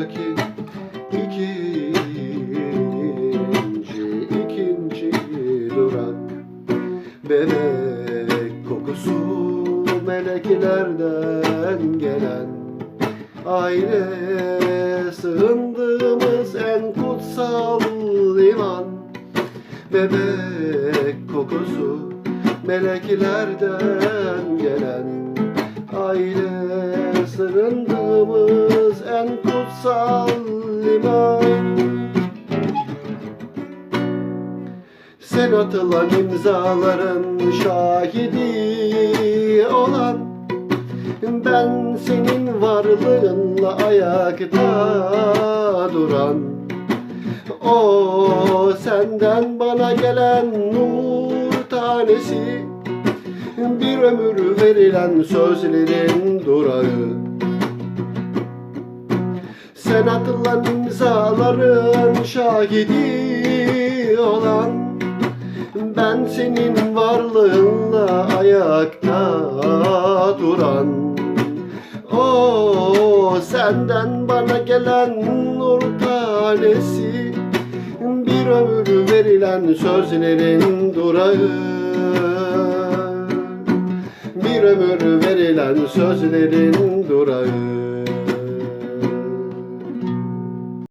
sonraki ikinci, durak. Bebek kokusu meleklerden gelen. Aile sığındığımız en kutsal liman. Bebek kokusu meleklerden gelen. Aile sığındığımız en kutsal liman. Sen atılan imzaların şahidi olan Ben senin varlığınla ayakta duran. O senden bana gelen nur tanesi Bir ömür verilen sözlerin durağı sen atılan imzaların şahidi olan. Ben senin varlığınla ayakta duran. O senden bana gelen nur tanesi Bir ömür verilen sözlerin durağı. Bir ömür verilen sözlerin durağı